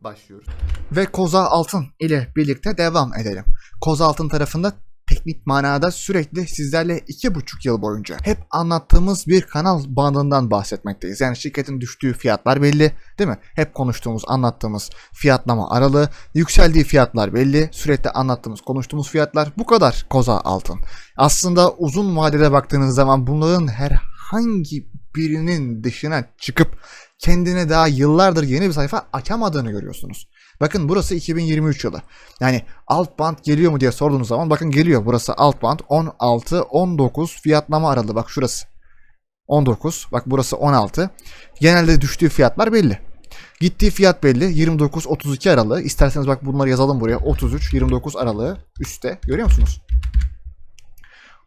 başlıyoruz. Ve Koza Altın ile birlikte devam edelim. Koza Altın tarafında teknik manada sürekli sizlerle iki buçuk yıl boyunca hep anlattığımız bir kanal bandından bahsetmekteyiz. Yani şirketin düştüğü fiyatlar belli değil mi? Hep konuştuğumuz, anlattığımız fiyatlama aralığı, yükseldiği fiyatlar belli. Sürekli anlattığımız, konuştuğumuz fiyatlar bu kadar Koza Altın. Aslında uzun vadede baktığınız zaman bunların herhangi birinin dışına çıkıp kendine daha yıllardır yeni bir sayfa açamadığını görüyorsunuz. Bakın burası 2023 yılı. Yani alt band geliyor mu diye sorduğunuz zaman bakın geliyor. Burası alt band 16 19 fiyatlama aralığı. Bak şurası. 19. Bak burası 16. Genelde düştüğü fiyatlar belli. Gittiği fiyat belli. 29-32 aralığı. İsterseniz bak bunları yazalım buraya. 33-29 aralığı üstte. Görüyor musunuz?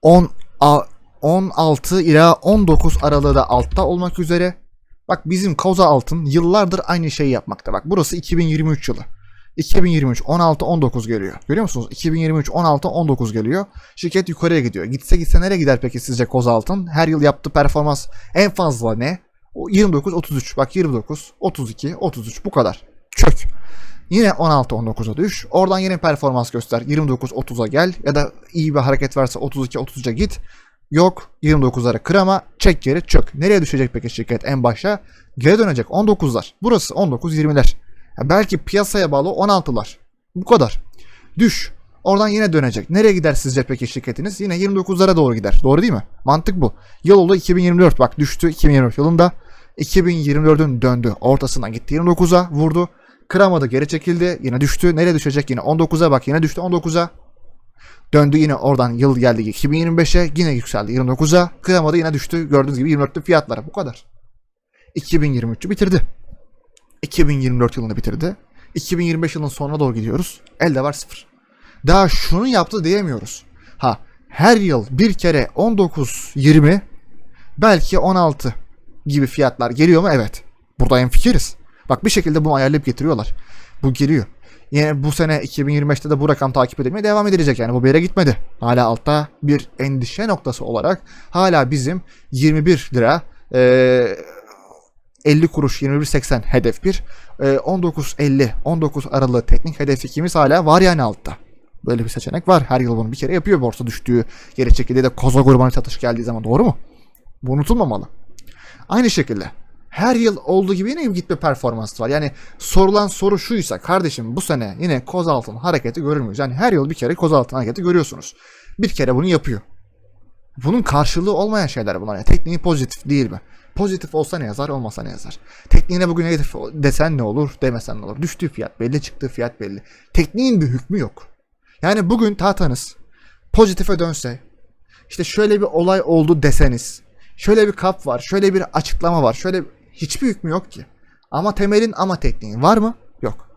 10 a- 16 ila 19 aralığı da altta olmak üzere. Bak bizim Koza Altın yıllardır aynı şeyi yapmakta. Bak burası 2023 yılı. 2023 16 19 geliyor. Görüyor musunuz? 2023 16 19 geliyor. Şirket yukarıya gidiyor. Gitse gitse nereye gider peki sizce Koza Altın? Her yıl yaptığı performans en fazla ne? O 29 33. Bak 29 32 33 bu kadar. Çök. Yine 16-19'a düş. Oradan yeni performans göster. 29-30'a gel. Ya da iyi bir hareket varsa 32-33'a git. Yok 29'lara kırama. Çek geri çök. Nereye düşecek peki şirket en başa? Geri dönecek 19'lar. Burası 19-20'ler. Ya belki piyasaya bağlı 16'lar. Bu kadar. Düş. Oradan yine dönecek. Nereye gider sizce peki şirketiniz? Yine 29'lara doğru gider. Doğru değil mi? Mantık bu. Yıl oldu 2024. Bak düştü 2024 yılında. 2024'ün döndü. Ortasından gitti 29'a vurdu. Kıramadı geri çekildi. Yine düştü. Nereye düşecek? Yine 19'a bak yine düştü 19'a. Döndü yine oradan yıl geldi 2025'e yine yükseldi 29'a. Kıramadı yine düştü. Gördüğünüz gibi 24'te fiyatlara. Bu kadar. 2023'ü bitirdi. 2024 yılını bitirdi. 2025 yılının sonuna doğru gidiyoruz. Elde var sıfır. Daha şunu yaptı diyemiyoruz. Ha her yıl bir kere 19, 20 belki 16 gibi fiyatlar geliyor mu? Evet. Burada en fikiriz. Bak bir şekilde bunu ayarlayıp getiriyorlar. Bu geliyor. Yine bu sene 2025'te de bu rakam takip edilmeye devam edilecek. Yani bu bir yere gitmedi. Hala altta bir endişe noktası olarak hala bizim 21 lira eee 50 kuruş 21.80 hedef 1. Ee, 19.50 19 aralığı teknik hedef 2'miz hala var yani altta. Böyle bir seçenek var. Her yıl bunu bir kere yapıyor borsa düştüğü, geri çekildiği de koza grubuna satış geldiği zaman doğru mu? Bu unutulmamalı. Aynı şekilde her yıl olduğu gibi yine gitme performansı var. Yani sorulan soru şuysa kardeşim bu sene yine koz altın hareketi görür müyüz? Yani her yıl bir kere koz altın hareketi görüyorsunuz. Bir kere bunu yapıyor. Bunun karşılığı olmayan şeyler bunlar. Yani tekniği pozitif değil mi? Pozitif olsa ne yazar, olmasa ne yazar? Tekniğine bugün negatif desen ne olur, demesen ne olur? Düştüğü fiyat belli, çıktığı fiyat belli. Tekniğin bir hükmü yok. Yani bugün tahtanız pozitife dönse, işte şöyle bir olay oldu deseniz, şöyle bir kap var, şöyle bir açıklama var, şöyle hiçbir hükmü yok ki. Ama temelin ama tekniğin var mı? Yok.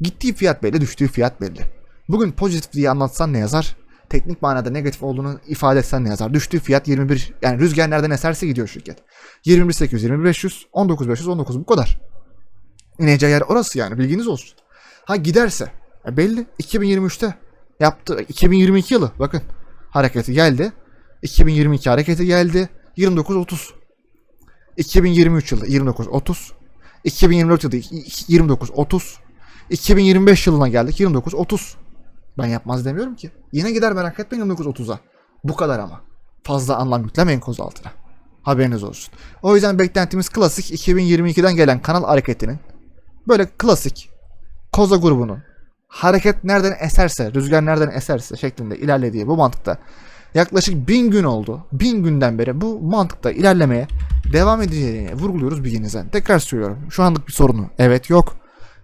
Gittiği fiyat belli, düştüğü fiyat belli. Bugün pozitif diye anlatsan ne yazar? Teknik manada negatif olduğunu ifade etsen ne yazar? Düştüğü fiyat 21, yani rüzgar nereden eserse gidiyor şirket. 21.800, 21.500, 19.500, 19 bu kadar. İneceği yer orası yani bilginiz olsun. Ha giderse e belli 2023'te yaptı 2022 yılı bakın hareketi geldi. 2022 hareketi geldi. 29.30 2023 yılı 29.30 2024 yılı 29.30 2025 yılına geldik 29.30 ben yapmaz demiyorum ki. Yine gider merak etmeyin 29.30'a. Bu kadar ama. Fazla anlam yüklemeyin koz altına. Haberiniz olsun. O yüzden beklentimiz klasik 2022'den gelen kanal hareketinin böyle klasik koza grubunun hareket nereden eserse, rüzgar nereden eserse şeklinde ilerlediği bu mantıkta yaklaşık bin gün oldu. Bin günden beri bu mantıkta ilerlemeye devam edeceğini vurguluyoruz bilginize. Tekrar söylüyorum. Şu anlık bir sorunu evet yok.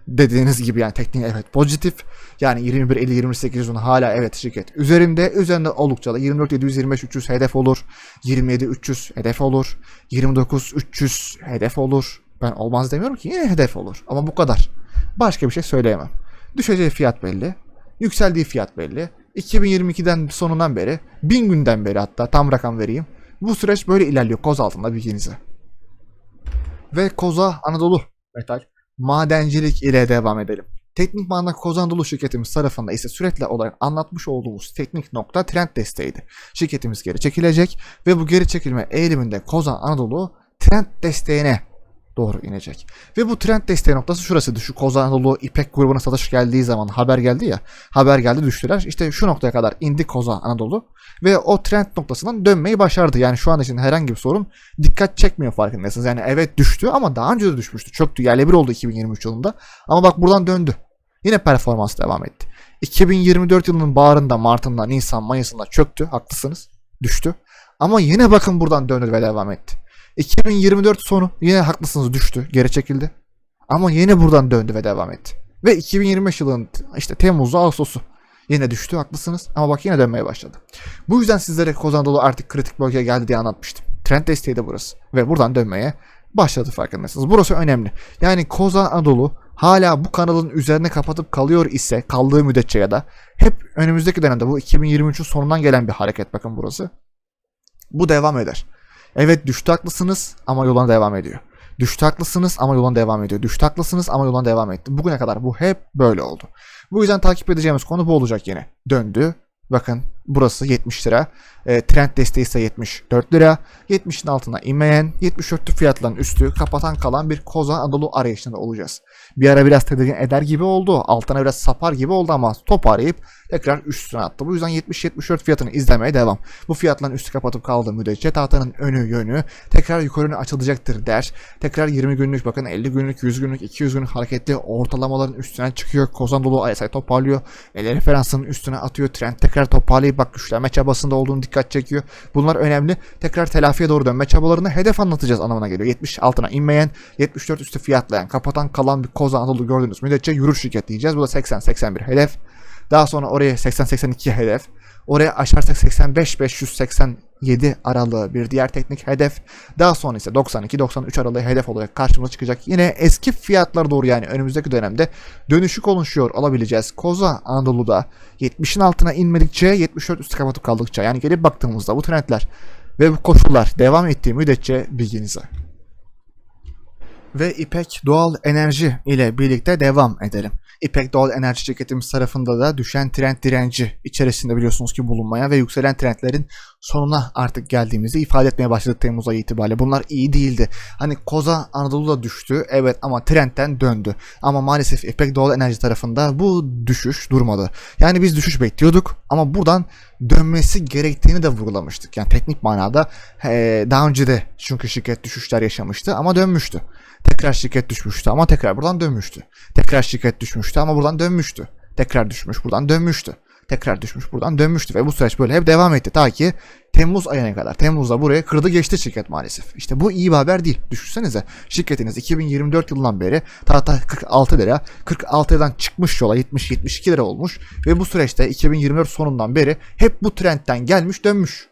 Dediğiniz gibi yani tekniği evet pozitif. Yani 21 50 28 'un hala evet şirket üzerinde. Üzerinde oldukça da 24 725 300 hedef olur. 27 300 hedef olur. 29 300 hedef olur. Ben olmaz demiyorum ki yine hedef olur. Ama bu kadar. Başka bir şey söyleyemem. Düşeceği fiyat belli. Yükseldiği fiyat belli. 2022'den sonundan beri, 1000 günden beri hatta tam rakam vereyim. Bu süreç böyle ilerliyor koz altında bilginize. Ve koza Anadolu Metal madencilik ile devam edelim. Teknik manada Koza Anadolu şirketimiz tarafında ise sürekli olarak anlatmış olduğumuz teknik nokta trend desteğiydi. Şirketimiz geri çekilecek ve bu geri çekilme eğiliminde Koza Anadolu trend desteğine doğru inecek. Ve bu trend desteği noktası şurasıydı. Şu Koza Anadolu İpek grubuna satış geldiği zaman haber geldi ya. Haber geldi düştüler. İşte şu noktaya kadar indi Koza Anadolu. Ve o trend noktasından dönmeyi başardı. Yani şu an için herhangi bir sorun dikkat çekmiyor farkındaysanız. Yani evet düştü ama daha önce de düşmüştü. Çöktü. Yerle bir oldu 2023 yılında. Ama bak buradan döndü. Yine performans devam etti. 2024 yılının baharında, Mart'ında, Nisan, Mayıs'ında çöktü. Haklısınız. Düştü. Ama yine bakın buradan döndü ve devam etti. 2024 sonu yine haklısınız düştü. Geri çekildi. Ama yine buradan döndü ve devam etti. Ve 2025 yılının işte Temmuz'u Ağustos'u yine düştü haklısınız ama bak yine dönmeye başladı. Bu yüzden sizlere Kozan Dolu artık kritik bölgeye geldi diye anlatmıştım. Trend desteği de burası ve buradan dönmeye başladı farkındaysanız. Burası önemli. Yani Kozan Anadolu hala bu kanalın üzerine kapatıp kalıyor ise kaldığı müddetçe ya da hep önümüzdeki dönemde bu 2023'ün sonundan gelen bir hareket bakın burası. Bu devam eder. Evet düştü haklısınız ama yoluna devam ediyor. Düştü haklısınız ama yoluna devam ediyor. Düştü haklısınız ama yoluna devam etti. Bugüne kadar bu hep böyle oldu. Bu yüzden takip edeceğimiz konu bu olacak yine. Döndü. Bakın burası 70 lira. E, trend desteği ise 74 lira. 70'in altına inmeyen, 74'lü fiyatların üstü kapatan kalan bir Kozan Anadolu arayışında olacağız. Bir ara biraz tedirgin eder gibi oldu. Altına biraz sapar gibi oldu ama toparlayıp tekrar üstüne attı. Bu yüzden 70-74 fiyatını izlemeye devam. Bu fiyatların üstü kapatıp kaldığı müddetçe tahtanın önü yönü tekrar yukarı açılacaktır der. Tekrar 20 günlük bakın 50 günlük, 100 günlük, 200 günlük hareketli ortalamaların üstüne çıkıyor. Kozan dolu ISI toparlıyor. El referansının üstüne atıyor. Trend tekrar toparlayıp bak güçlenme çabasında olduğunu dikkat çekiyor. Bunlar önemli. Tekrar telafiye doğru dönme çabalarını hedef anlatacağız anlamına geliyor. 70 altına inmeyen, 74 üstü fiyatlayan, kapatan kalan bir Kozan Anadolu gördüğünüz müddetçe yürür şirket diyeceğiz. Bu da 80-81 hedef. Daha sonra oraya 80-82 hedef. Oraya aşarsak 85-587 aralığı bir diğer teknik hedef. Daha sonra ise 92-93 aralığı hedef olarak karşımıza çıkacak. Yine eski fiyatlara doğru yani önümüzdeki dönemde dönüşü konuşuyor olabileceğiz. Koza Anadolu'da 70'in altına inmedikçe 74 üstü kapatıp kaldıkça yani gelip baktığımızda bu trendler ve bu koşullar devam ettiği müddetçe bilginize. Ve İpek Doğal Enerji ile birlikte devam edelim. İpek Doğal Enerji şirketimiz tarafında da düşen trend direnci içerisinde biliyorsunuz ki bulunmaya ve yükselen trendlerin sonuna artık geldiğimizi ifade etmeye başladık Temmuz ayı itibariyle. Bunlar iyi değildi. Hani Koza Anadolu'da düştü evet ama trendten döndü. Ama maalesef İpek Doğal Enerji tarafında bu düşüş durmadı. Yani biz düşüş bekliyorduk ama buradan dönmesi gerektiğini de vurgulamıştık. Yani teknik manada daha önce de çünkü şirket düşüşler yaşamıştı ama dönmüştü. Tekrar şirket düşmüştü ama tekrar buradan dönmüştü. Tekrar şirket düşmüştü ama buradan dönmüştü. Tekrar düşmüş buradan dönmüştü. Tekrar düşmüş buradan dönmüştü ve bu süreç böyle hep devam etti ta ki Temmuz ayına kadar. Temmuz'da buraya kırdı geçti şirket maalesef. İşte bu iyi bir haber değil. Düşünsenize şirketiniz 2024 yılından beri tahta 46 lira 46 liradan çıkmış yola 70-72 lira olmuş ve bu süreçte 2024 sonundan beri hep bu trendten gelmiş dönmüş.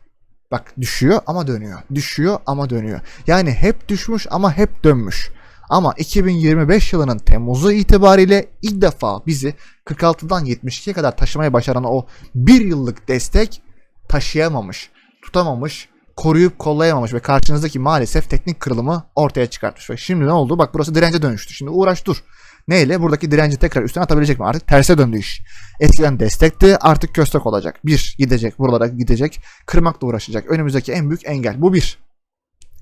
Bak düşüyor ama dönüyor. Düşüyor ama dönüyor. Yani hep düşmüş ama hep dönmüş. Ama 2025 yılının Temmuz'u itibariyle ilk defa bizi 46'dan 72'ye kadar taşımaya başaran o bir yıllık destek taşıyamamış, tutamamış, koruyup kollayamamış ve karşınızdaki maalesef teknik kırılımı ortaya çıkartmış. Ve şimdi ne oldu? Bak burası dirence dönüştü. Şimdi uğraş dur. Neyle? Buradaki direnci tekrar üstüne atabilecek mi? Artık terse döndü iş. Eskiden destekti artık köstek olacak. Bir gidecek buralara gidecek. Kırmakla uğraşacak. Önümüzdeki en büyük engel. Bu bir.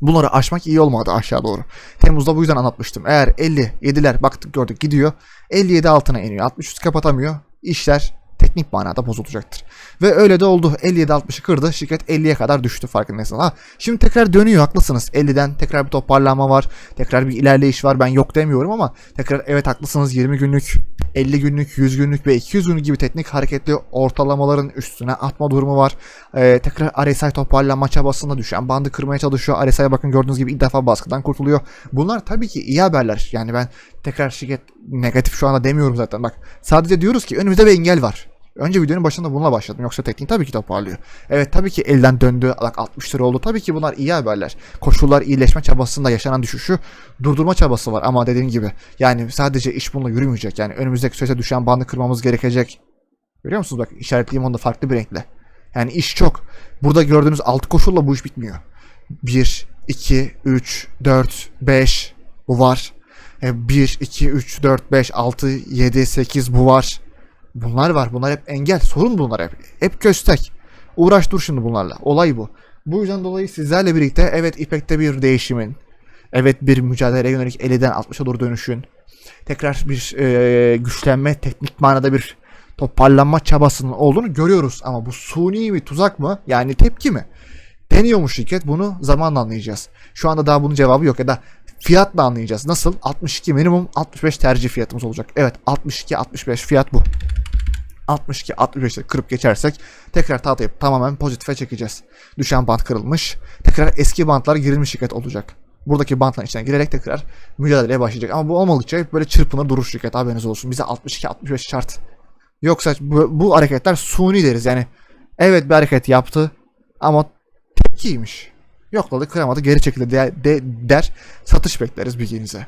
Bunları aşmak iyi olmadı aşağı doğru. Temmuz'da bu yüzden anlatmıştım. Eğer 57'ler baktık gördük gidiyor. 57 altına iniyor. 63 kapatamıyor. İşler teknik manada bozulacaktır. Ve öyle de oldu. 57-60'ı kırdı. Şirket 50'ye kadar düştü farkındaysanız. Ha, şimdi tekrar dönüyor haklısınız. 50'den tekrar bir toparlanma var. Tekrar bir ilerleyiş var. Ben yok demiyorum ama tekrar evet haklısınız 20 günlük 50 günlük, 100 günlük ve 200 günlük gibi teknik hareketli ortalamaların üstüne atma durumu var. Ee, tekrar RSI toparlanma çabasında düşen bandı kırmaya çalışıyor. RSI'ye bakın gördüğünüz gibi ilk defa baskıdan kurtuluyor. Bunlar tabii ki iyi haberler. Yani ben tekrar şirket negatif şu anda demiyorum zaten. Bak sadece diyoruz ki önümüzde bir engel var. Önce videonun başında bununla başladım. Yoksa teknik tabii ki toparlıyor. Evet tabii ki elden döndü. Bak 60 lira oldu. Tabii ki bunlar iyi haberler. Koşullar iyileşme çabasında yaşanan düşüşü durdurma çabası var. Ama dediğim gibi yani sadece iş bununla yürümeyecek. Yani önümüzdeki süreçte düşen bandı kırmamız gerekecek. Görüyor musunuz bak işaretliyim onu da farklı bir renkle. Yani iş çok. Burada gördüğünüz altı koşulla bu iş bitmiyor. 1, 2, 3, 4, 5 bu var. 1, 2, 3, 4, 5, 6, 7, 8 bu var. Bunlar var. Bunlar hep engel. Sorun bunlar hep. Hep köstek. Uğraş dur şimdi bunlarla. Olay bu. Bu yüzden dolayı sizlerle birlikte evet İpek'te bir değişimin, evet bir mücadeleye yönelik 50'den 60'a doğru dönüşün, tekrar bir e, güçlenme, teknik manada bir toparlanma çabasının olduğunu görüyoruz. Ama bu suni bir tuzak mı? Yani tepki mi? Deniyormuş şirket bunu zamanla anlayacağız. Şu anda daha bunun cevabı yok ya da fiyatla anlayacağız. Nasıl? 62 minimum 65 tercih fiyatımız olacak. Evet 62 65 fiyat bu. 62 65'te kırıp geçersek tekrar tahtayı tamamen pozitife çekeceğiz. Düşen bant kırılmış. Tekrar eski bantlar girilmiş şirket olacak. Buradaki bantların içine girerek tekrar mücadeleye başlayacak. Ama bu olmadıkça böyle çırpınır durur şirket haberiniz olsun. Bize 62-65 şart. Yoksa bu, bu hareketler suni deriz yani. Evet bir hareket yaptı ama tepkiymiş. Yokladı kıramadı geri çekildi de, de- der satış bekleriz bilginize.